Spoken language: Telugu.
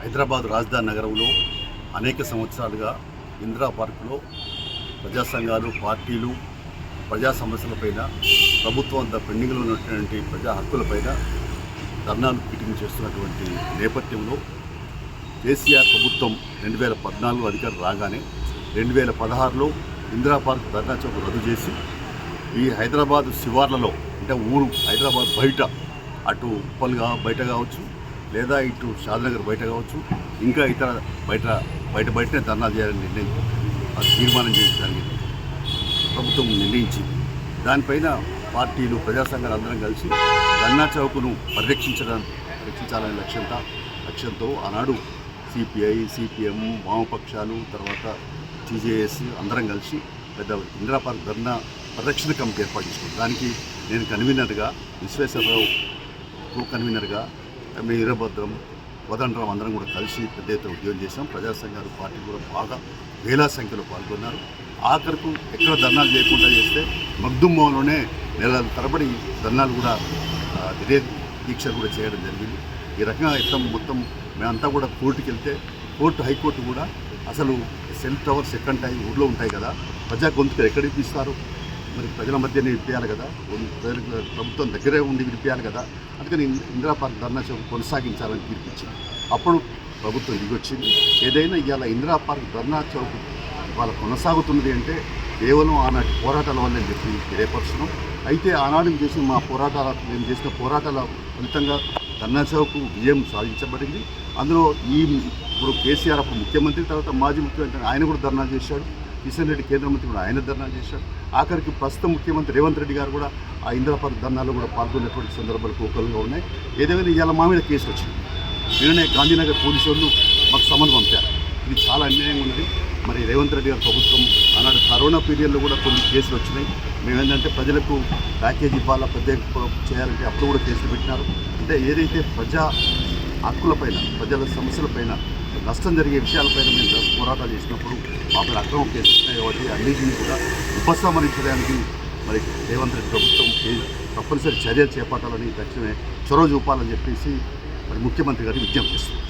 హైదరాబాద్ రాజధాని నగరంలో అనేక సంవత్సరాలుగా ఇందిరా పార్కులో ప్రజా సంఘాలు పార్టీలు ప్రజా సమస్యలపైన ప్రభుత్వం అంతా పెండింగ్లో ఉన్నటువంటి ప్రజా హక్కులపైన ధర్నాలు మీటింగ్ చేస్తున్నటువంటి నేపథ్యంలో కేసీఆర్ ప్రభుత్వం రెండు వేల పద్నాలుగు అధికారం రాగానే రెండు వేల పదహారులో ఇందిరా పార్క్ ధర్నా చౌక్ రద్దు చేసి ఈ హైదరాబాద్ శివార్లలో అంటే ఊరు హైదరాబాద్ బయట అటు ఉప్పల్గా బయట కావచ్చు లేదా ఇటు షాద్నగర్ బయట కావచ్చు ఇంకా ఇతర బయట బయట బయటనే ధర్నాలు చేయాలని నిర్ణయం అది తీర్మానం చేయడానికి ప్రభుత్వం నిర్ణయించింది. దానిపైన పార్టీలు ప్రజాసంఘాలు అందరం కలిసి ధర్నా చౌక్ను పరిరక్షించడం పరిరక్షించాలనే లక్ష్యంతో లక్ష్యంతో ఆనాడు సిపిఐ సిపిఎం వామపక్షాలు తర్వాత టీజేఎస్ అందరం కలిసి పెద్ద ఇందిరా పార్క్ ధర్నా పరిరక్షణ కమిటీ ఏర్పాటు చేసుకున్నాం. దానికి నేను కన్వీనర్గా విశ్వేశ్వరరావు కో కన్వీనర్గా మీ వీరభద్రం కోదండరాం అందరం కూడా కలిసి పెద్ద ఎత్తున ఉద్యోగం చేశాం. ప్రజాసంఘాలు పార్టీ కూడా బాగా వేల సంఖ్యలో పాల్గొన్నారు. ఆఖరకు ఎక్కడ ధర్నాలు చేయకుండా చేస్తే మగ్దుమ్మలోనే నెలల తరబడి ధర్నాలు కూడా ఆ, దీక్ష కూడా చేయడం జరిగింది. ఈ రకంగా ఇతం మొత్తం మేమంతా కూడా కోర్టుకి వెళ్తే కోర్టు హైకోర్టు కూడా అసలు సెల్ టవర్స్ ఎక్కడ ఊళ్ళో ఉంటాయి కదా ప్రజా గొంతుకలు ఎక్కడ ఇప్పిస్తారు మరి ప్రజల మధ్యనే వినిపించాలి కదా. ప్రజలకు ప్రభుత్వం దగ్గరే ఉండి వినిపించాలి కదా. అందుకని ఇందిరా పార్క్ ధర్నా చౌక్ కొనసాగించాలని పిలిపించింది అప్పుడు ప్రభుత్వం దిగొచ్చింది. ఏదైనా ఇవాళ ఇందిరా పార్క్ ధర్నా చౌక్ ఇవాళ కొనసాగుతున్నది అంటే కేవలం ఆనాటి పోరాటాల వల్లే చెప్పి తెలియపరుస్తున్నాం. అయితే ఆనాడు చేసిన మా పోరాటాల మేము చేసిన పోరాటాల ఫలితంగా ధర్నా చౌక్ విజయం సాధించబడింది. అందులో ఈ ఇప్పుడు కేసీఆర్ అప్పుడు ముఖ్యమంత్రి తర్వాత మాజీ ముఖ్యమంత్రి ఆయన కూడా ధర్నా చేశాడు. కిషన్ రెడ్డి కేంద్ర మంత్రి కూడా ఆయన ధర్నా చేశారు. ఆఖరికి ప్రస్తుత ముఖ్యమంత్రి రేవంత్ రెడ్డి గారు కూడా ఆ ఇందిరాపార్క్ ధర్నాలో కూడా పాల్గొన్నటువంటి సందర్భాలు కోకలుగా ఉన్నాయి. ఏదేమైనా ఇవాళ మా మీద కేసు వచ్చింది. నిన్ననే గాంధీనగర్ పోలీసు వాళ్ళు మాకు సమన్ పంపారు. ఇది చాలా అన్యాయంగా ఉన్నది. మరి రేవంత్ రెడ్డి గారి ప్రభుత్వం ఆనాడు కరోనా పీరియడ్లో కూడా కొన్ని కేసులు వచ్చినాయి. మేము ఏంటంటే ప్రజలకు ప్యాకేజ్ ఇవ్వాలా ప్రత్యేక చేయాలంటే అప్పుడు కూడా కేసులు పెట్టినారు. అంటే ఏదైతే ప్రజా హక్కులపైన ప్రజల సమస్యలపైన నష్టం జరిగే విషయాలపైన మేము పోరాటాలు చేసినప్పుడు మాపై అక్రమ కేసులు కాబట్టి అన్నింటినీ కూడా ఉపసంహరించడానికి మరి రేవంత్ రెడ్డి ప్రభుత్వం తప్పనిసరి చర్యలు చేపట్టాలని తక్షణమే చొరవ చూపాలని చెప్పేసి మరి ముఖ్యమంత్రి గారికి విజ్ఞప్తి చేస్తున్నారు